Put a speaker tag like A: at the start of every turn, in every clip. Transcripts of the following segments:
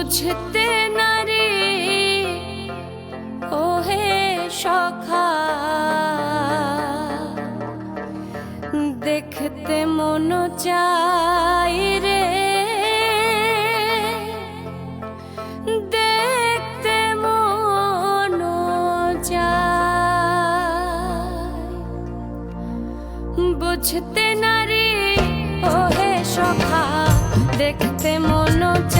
A: বুঝতে নারী ওহে সখা। দেখতে মন চাই রে। দেখতে মন বুঝতে নারী ওহে সখা, দেখতে মন চাই।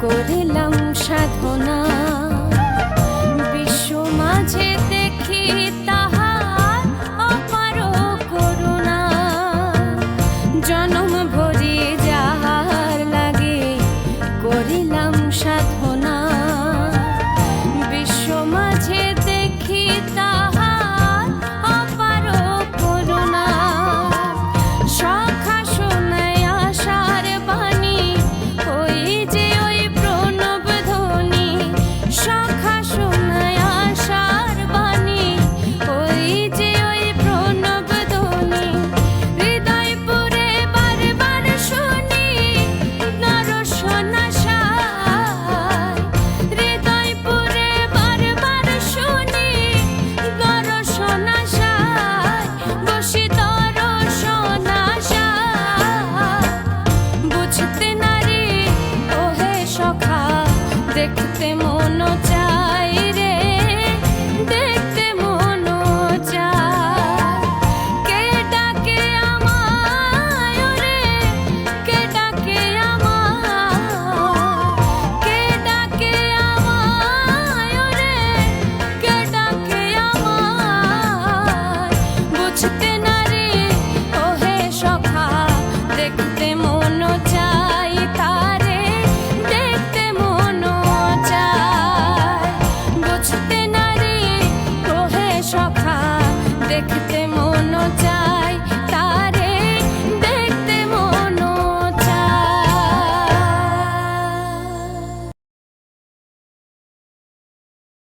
A: করিলাম সাধনা। বিশ্ব মাঝে দেখি তাহার অপার করুণা। জনম ভরি যাহার সাধনা। জীবন চাই রে।